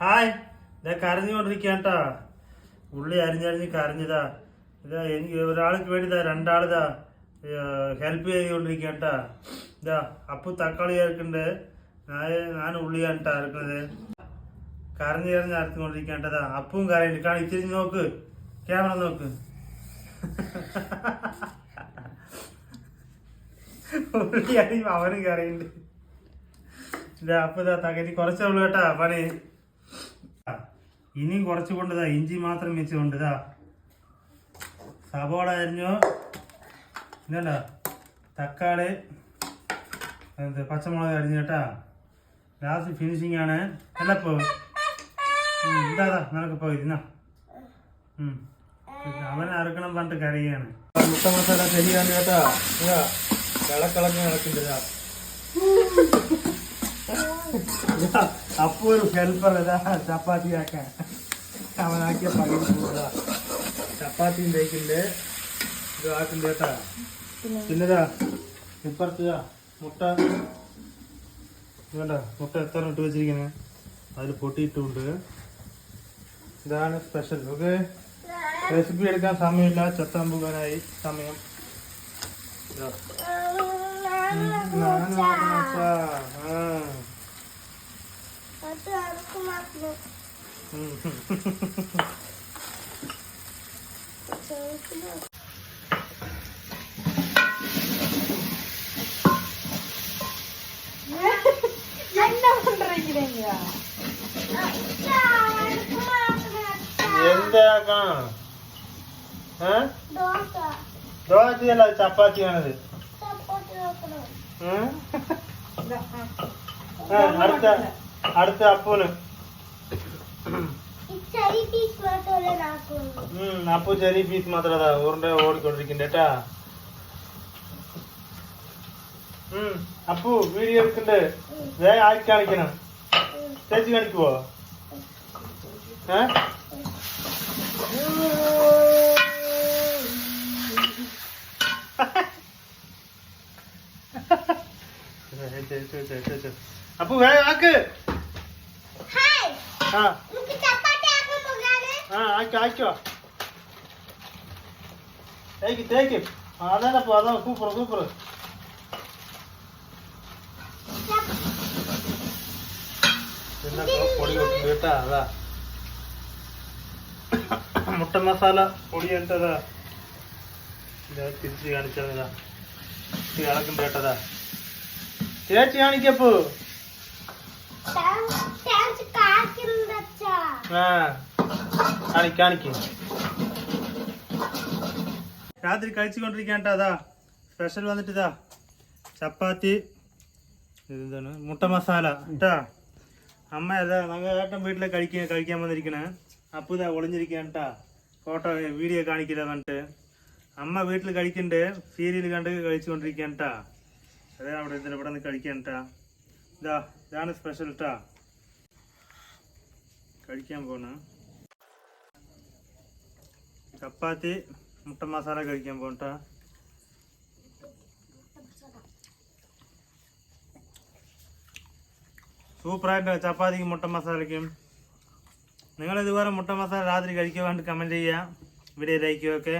Hi. ഇതാ കരഞ്ഞുകൊണ്ടിരിക്കാട്ടാ ഉള്ളി അരിഞ്ഞരിഞ്ഞ് കരഞ്ഞതാ. ഇതാ എനിക്ക് ഒരാൾക്ക് വേണ്ടിതാ രണ്ടാളിതാ ഹെൽപ്പ് ചെയ്തുകൊണ്ടിരിക്കാട്ടാ ഇതാ അപ്പു തക്കാളി ചേർക്കുന്നുണ്ട് ഞാൻ ഞാൻ ഉള്ളിയാണ് ട്ടാ അരക്കുന്നത്. കരഞ്ഞ് കരഞ്ഞ് അപ്പവും കരയുണ്ട് കാരണം ഇച്ചിരി നോക്ക്. ക്യാമറ നോക്ക്. ഉള്ളി അരിയുമ്പോ അവനും കരയുണ്ട് അപ്പൊ തകരി കുറച്ചേ ഉള്ളൂ കേട്ടാ പണി. ഇനിയും കുറച്ച് കൊണ്ടതാ ഇഞ്ചി മാത്രം വെച്ച് കൊണ്ടതാ സവോള അരിഞ്ഞു. ഇന്നല്ല തക്കാളി എന്ത് പച്ചമുളക് അരിഞ്ഞു കേട്ടാ. ലാസ്റ്റ് ഫിനിഷിംഗ് ആണ്. അല്ലപ്പോ ഇതാ നിനക്കിപ്പോ ഇരുന്നാ അവൻ അറുക്കണം പറഞ്ഞിട്ട് കരയാണ് മുട്ട മസാല ശരിയാണ് കേട്ടാ. ഇതാ നടക്കുന്നില്ല അപ്പൊ ഒരു ഹെൽപ്പർ അതാ ചപ്പാത്തി ആക്കാൻ. അവനാക്കിയ പകൽ പോകാ ചപ്പാത്തി തേക്കിണ്ട് ഇത് ആക്കും കേട്ടാ. പിന്നെതാ ഇപ്പുറത്ത് മുട്ട. വേണ്ട മുട്ട എത്ര ഇട്ട് വെച്ചിരിക്കുന്നത് അതിൽ പൊട്ടിയിട്ടുണ്ട്. ഇതാണ് സ്പെഷ്യൽ ഓക്കെ റെസിപ്പി എടുക്കാൻ സമയമില്ല. ചത്താൻ പോകാനായി സമയം ആക്കണപ്പാ. ആ. என்ன பண்றீங்க எந்த தோசை அல்ல சப்பாத்தி வேணுது அடுத்த அடுத்த அப்போனு ഉം, അപ്പു ചെറിയ പീസ് മാത്രം അതാ ഉരുണ്ട ഓടിക്കൊണ്ടിരിക്കണ്ട കേട്ടാ ഉം, അപ്പു വീഡിയോ എടുക്കണ്ട് വേഗം ആക്കി കാണിക്കണം ചേച്ചി കാണിക്കുവോ ഏ അപ്പു വേഗം ആക്ക് ആ. ആ ആക്കി ആക്കിയോ തേക്ക് തേക്ക് അതാണപ്പോ അതാ സൂപ്പർ സൂപ്പർ പൊടി കൊട്ടുണ്ട് കേട്ടാ അതാ. മുട്ട മസാല പൊടി ഇതാ തിരിച്ച് കാണിച്ചതാ. ഇത് ഇളക്കുണ്ട് കേട്ടതാ. ചേച്ചി കാണിക്കപ്പോ രാത്രി കഴിച്ചുകൊണ്ടിരിക്കാണ്ട അതാ സ്പെഷ്യൽ വന്നിട്ട് ഇതാ ചപ്പാത്തി ഇതെന്താണ്? മുട്ട മസാല കേട്ടാ അമ്മ അതാ നമ്മുടെ ഏട്ടൻ വീട്ടിലെ കഴിക്കാൻ കഴിക്കാൻ വന്നിരിക്കണേ. അപ്പു ഇതാ ഒളിഞ്ഞിരിക്കാൻ കേട്ടാ ഫോട്ടോ വീഡിയോ കാണിക്കില്ല പറഞ്ഞിട്ട്. അമ്മ വീട്ടിൽ കഴിക്കണ്ട് സീരിയൽ കണ്ട് കഴിച്ചുകൊണ്ടിരിക്കാൻ കേട്ടാ അതെ അവിടെ ഇതിൽ ഇവിടെ നിന്ന് കഴിക്കാൻ കേട്ടാ ഇതാ ഇതാണ് സ്പെഷ്യൽ കേട്ടാ കഴിക്കാൻ പോണ്. ചപ്പാത്തി മുട്ട മസാല കഴിക്കാൻ പോണട്ട. സൂപ്പറായിട്ട് ചപ്പാത്തിക്കും മുട്ട മസാലയ്ക്കും. നിങ്ങൾ ഇതുപോലെ മുട്ട മസാല രാത്രി കഴിക്കുവാണ്ട് വേണ്ടി കമന്റ് ചെയ്യുക വീഡിയോ ലൈക്കും ഒക്കെ.